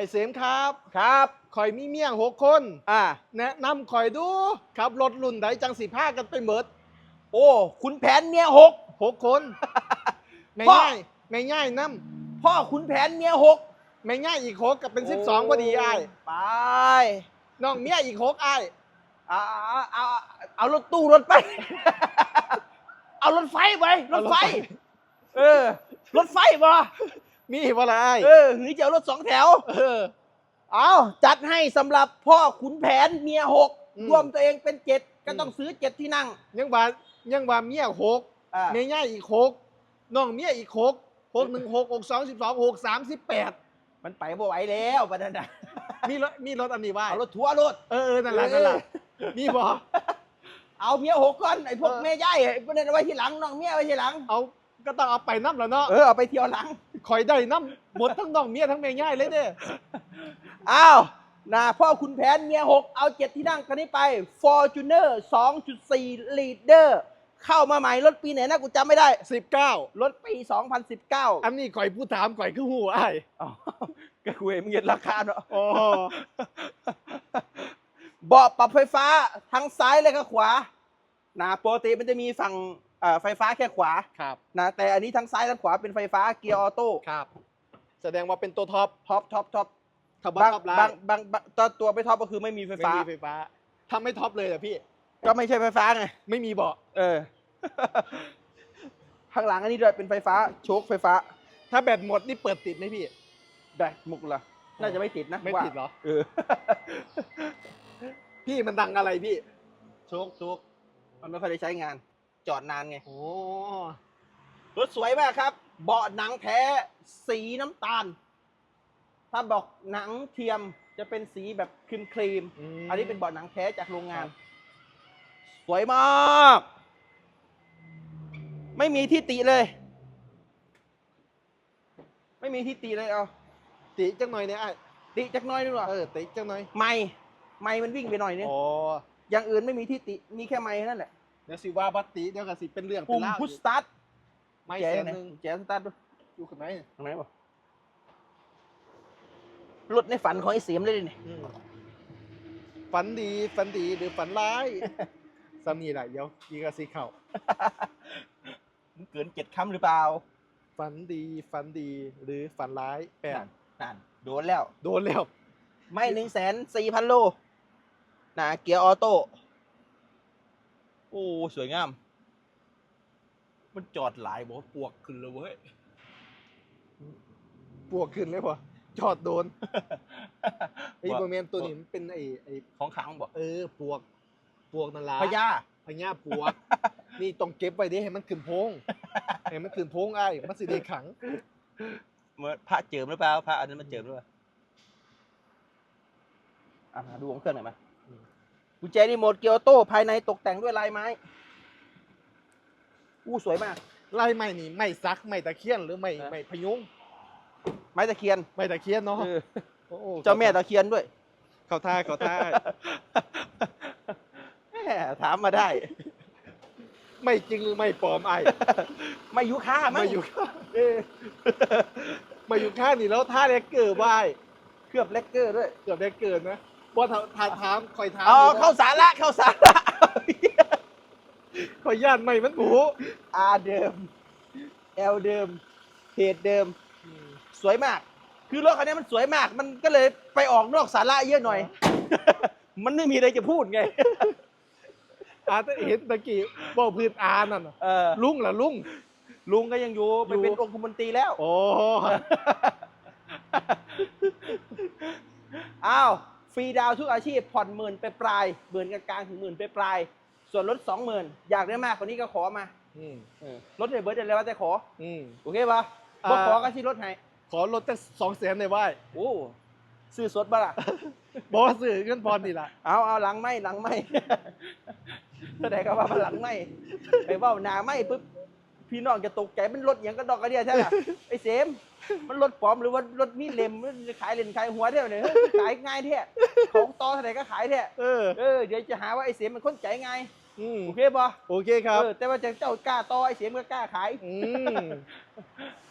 อ้เสมครับครับข่อยมีเมียหกคนอ่าแนะนำข่อยดูขับรถรุ่นใดจังสิพากันไปเมิดโอ้คุณแผนเมียหกหกคนแม่พ่อง่ายแม่ง่ายน้พ่อคุณแผนเมียหกำแม่ง่ายอีกหกกับเป็นสิบสองพอดีไอ้ายไปน้องเมียอีกหกไอ้ายเอาเอาเอาเอารถตู้รถไป เอารถไฟไปรถไฟ เออ รถไฟบ่ มีบ่ละไอ้ายเออหรือจะเอารถสองแถว เออ เอาจัดให้สำหรับพ่อขุนแผนเมียหกอืม รวมตัวเองเป็นเจ็ดก็อืมต้องซื้อเจ็ดที่นั่ง ยังว่ายังว่าเมียหกอ่าแม่ง่ายอีกหกน้องเมียอีกหกหกหนึ่งหกหกสองสิบสองหกสามสิบแปดมันไปบ่ไหวแล้วปะนันน่ะมีรถมีรถอันนี้ว่าเอารถทัวร์รถ เออเออนั่นแหละนั่นแหละมีบ่เอาเมียหกก่อนไอ้พวกเออแม่ย่ายไอ้พวกนั้นเอาไว้ทีหลังน้องเมียเอาไว้ทีหลัง เอา ก็ต้องเอาไปน้ำแล้วเนาะเออเอาไปเที่ยวหลังคอยได้น้ำหมดทั้งน้องเมียทั้งแม่ง่ายเลยเด้อ้าวนะพ่อคุณแผนเมียหกเอาเจ็ดที่นั่งคันนี้ไป Fortuner 2.4 Leader เข้ามาใหม่รถปีไหนนะกูจำไม่ได้สิบเก้ารถปี 2019 อันนี้ข่อยผู้ถามข่อยคือหูอ้ายอ๋อก็คุยมึงเห็นราคาเนาะโอ้เบาะปรับไฟฟ้าทั้งซ้ายและก็ขวานะปกติมันจะมีฝั่งเอ่อ ไฟฟ้าแค่ขวาครับนะแต่อันนี้ทั้งซ้ายและขวาเป็นไฟฟ้าเกียร์ออโต้ครับ แสดงว่าเป็นตัวท็อปท็อปท็อปท็อปถ้าบางท็อปไลบางน์บางบางตัวตัวไม่ท็อปก็คือไม่มีไฟไม่ฟ้ามีไฟฟ้าทำไม่ท็อปเลยเหรอพี่ ก็ไม่ใช่ไฟฟ้าไงไม่มีเบาะเออข้างหลังอันนี้ด้วยเป็นไฟฟ้าโชคไฟฟ้า ถ้าแบตหมดนี่เปิดติดไหมพี่แบตมุกเหรอน่าจะไม่ติดนะไม่ว่าติดเหรอเออพี่มันดังอะไรพี่โชคโชคมันไม่ค่อยได้ใช้งาน จอดนานไง โอ้รถสวยมากครับ เบาะหนังแท้สีน้ำตาล ถ้าบอกหนังเทียมจะเป็นสีแบบครีมครีมๆอันนี้เป็นเบาะหนังแท้จากโรงงาน สวยมาก ไม่มีที่ติเลย ไม่มีที่ติเลยเอาติจังหน่อยเนี่ยไอ้ายติจักหน้อยนึงหรอเออติจังหน่อย ไม่ ไม่มันวิ่งไปหน่อยนึงโอ้อย่างอื่นไม่มีที่ติ มีแค่ไม่นั่นแหละเดี๋ยวสิว่าบัตติเดี๋ยวก็สิเป็นเรื่องเป็ปุ่นมราวพุชสตาร์ทไม่แจ๋แสวนไหนหนึ่งแจ๋สตาร์ทดูอยู่ข้างในตรงไหนบ่รถในฝันของไอ้เสียมเลยดิเนี่ยอืมฝันดีฝันดีหรือฝันร้ายสามีแหละเดี๋ยวยีกระสิเข่ามันเกินเจ็ดคำหรือเปล่าฝันดีฝันดีหรือฝันร้ายแปดนั่นนั่นโดนแล้ว โดนแล้วไม่หนึ่งแสนสี่พันโลนะเกียร์ออโต้ โอ้สวยงาม มันจอดหลายบอกว่าปวกขึ้นเลยเว้ยปวกขึ้นเลยพอจอดโดนไอ้ว่าโมเมนตัวนี้มันเป็นไอ้ไอ้ของขังบอกเออปวกปวกนั่นละพญาพญาปวก นี่ต้องเก็บไว้เด้ให้มันขึ้นโพงให้มันขึ้นโพงไอ้มันสิได้ขังเมื่อพระเจิมหรือเปล่าพระอันนั้นมันเจิมหรือเปล่าอะมาดูของเครื่องหน่อยมาอืม กุญแจรีโมทเกียร์ออโต้ภายในตกแต่งด้วยลายไม้ อู้สวยมากไล่ไม้นี่ไม้ซักไม้ตะเคียนหรือไม้นะไม้พยุงไม้ตะเคียน ไม้ตะเคียนเนาะเออโอ้โหเจ้าแม่ตะเคียนด้วย เขาท่าเขาท่า แหมถามมาได้ ไม่จริงหรือไม่ปลอมไอ้ไม่ยุค่ามั้มางอยู่ข้าเออมาอยู่ข้างนี่แล้วท่าแดกเกอร์ไหวเคลือบเลกเกอร์ด้วย เกือบได้เกินนะเพราะ ถามถามถามคอยถามอ๋ออยู่นะเข้าสาระเข้าสาระคอยญาติไม่มันหมูอาเดิมแอลเดิมเพจเดิม สวยมาก คือรถคันนี้มันสวยมาก มันก็เลยไปออกนอกสาระเยอะหน่อย มันไม่มีอะไรจะพูดไงอาแต่เห็นตะกี้บอกพื้นอานั่นน่ะเออลุงเหรอลุงลุงก็ยังอยู่ไปเป็นอยู่องคมนตรีแล้ว โอ้อ้าว ฟรีดาวน์ทุกอาชีพผ่อนหมื่นไปปลายหมื่นกลางๆถึงหมื่นไปปลาย ส่วนลดสองหมื่นอยากได้มากกว่านี้ก็ขอมาอืมลดให้เบิร์ดเลยว่าแต่ขออืมโอเคปะอ่าบอกขอก็ที่ลดให้ขอลดแต่สองแสนเลยไหวโอ้ซื้อสดบ้าล่ะบอกว่าซื้อเงินพรนี่แหละเอาเอาหลังไม่หลังไม่แสดงก็ว่ามันหลังไม่ไปเว่าหนาไม่ปุ๊บ พี่น้องจะตกใจมันรถอหย่างก็ดอกกระเดียใช่ไหมไอ้เสมมันรถปลอมหรือว่ารถมีเล่มมันจะขายเล่นขายหัวเท่าไหร่ขายง่ายแท้ของต่อเท่าไหร่ก็ขายแท้เออเออเดี๋ยวจะหาว่าไอ้เสมมันคนใจง่ายอืมโอเคปะโอเคครับเออแต่ว่าจะเจ้ากล้าต่อไอเสียมก็กล้าขายอืม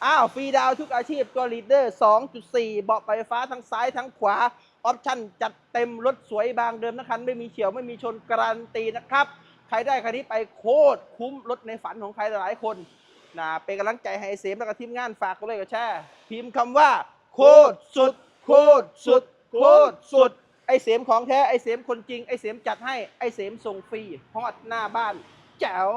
อ้าวฟรีดาวน์ทุกอาชีพตัวลีดเดอร์ 2.4 เบาะไฟฟ้าทั้งซ้ายทั้งขวา ออปชั่นจัดเต็มรถสวยบางเดิมนะคัน ไม่มีเฉียวไม่มีชนการันตีนะครับ ใครได้คันนี้ไปโคตรคุ้มรถในฝันของใครหลายคนนะเป็นกำลังใจให้เสมแล้วก็ทีมงานฝากกันเลยกับแช่พิมพ์คำว่า โคตรสุด โคตรสุด โคตรสุด ไอเสมของแท้ไอเสมคนจริงไอเสมจัดให้ไอเสมส่งฟรีฮอตหน้าบ้านแจ๋ว